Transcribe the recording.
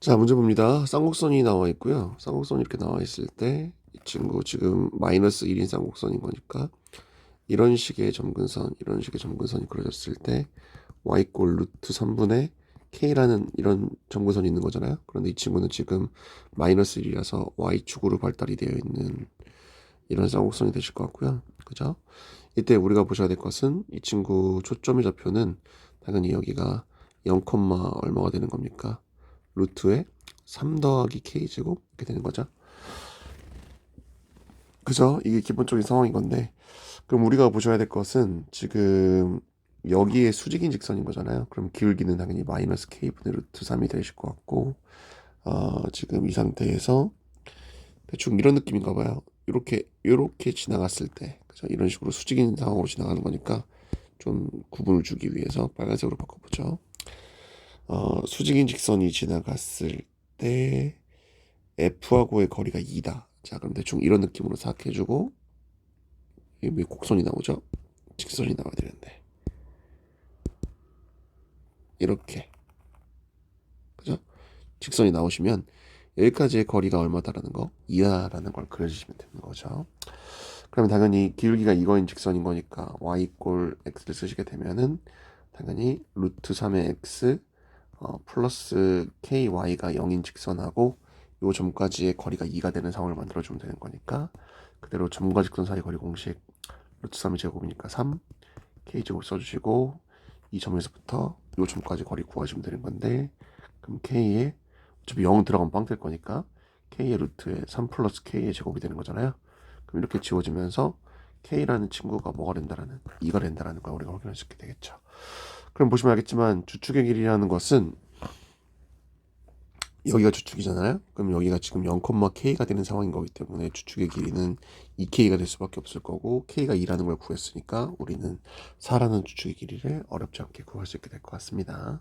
자, 문제 봅니다. 쌍곡선이 나와 있고요. 쌍곡선이 이렇게 나와 있을 때 이 친구 지금 마이너스 1인 쌍곡선인 거니까 이런 식의 점근선, 이런 식의 점근선이 그려졌을 때 y꼴 루트 3분의 k라는 이런 점근선이 있는 거잖아요. 그런데 이 친구는 지금 마이너스 1이라서 y축으로 발달이 되어 있는 이런 쌍곡선이 되실 것 같고요. 그죠? 이때 우리가 보셔야 될 것은 이 친구 초점의 좌표는 당연히 여기가 0, 얼마가 되는 겁니까? 루트에 3 더하기 k제곱 이렇게 되는 거죠. 그죠? 이게 기본적인 상황인 건데 그럼 우리가 보셔야 될 것은 지금 여기에 수직인 직선인 거잖아요. 그럼 기울기는 당연히 마이너스 k분의 루트 3이 되실 것 같고 어, 지금 이 상태에서 대충 이런 느낌인가 봐요. 이렇게 이렇게 지나갔을 때 그죠? 이런 식으로 수직인 상황으로 지나가는 거니까 좀 구분을 주기 위해서 빨간색으로 바꿔보죠. 어, 수직인 직선이 지나갔을 때 F하고의 거리가 2다. 자, 그럼 대충 이런 느낌으로 생각해주고 왜 곡선이 나오죠? 직선이 나와야 되는데 이렇게 그죠? 직선이 나오시면 여기까지의 거리가 얼마다라는 거 2다라는 걸 그려주시면 되는 거죠. 그러면 당연히 기울기가 이거인 직선인 거니까 y 꼴 x를 쓰시게 되면은 당연히 루트 3의 x 어, 플러스 ky가 0인 직선하고 요 점까지의 거리가 2가 되는 상황을 만들어주면 되는 거니까 그대로 점과 직선 사이 거리 공식 루트 3의 제곱이니까 3 k제곱 써주시고 이 점에서부터 요 점까지 거리 구하시면 되는 건데 그럼 k에 어차피 0 들어가면 빵 될 거니까 k의 루트에 3 플러스 k의 제곱이 되는 거잖아요. 그럼 이렇게 지워지면서 k라는 친구가 뭐가 된다라는 2가 된다라는 걸 우리가 확인할 수 있게 되겠죠 그럼 보시면 알겠지만 주축의 길이라는 것은 여기가 주축이잖아요. 그럼 여기가 지금 0,k가 되는 상황인 거기 때문에 주축의 길이는 2k가 될 수밖에 없을 거고 k가 2라는 걸 구했으니까 우리는 4라는 주축의 길이를 어렵지 않게 구할 수 있게 될 것 같습니다.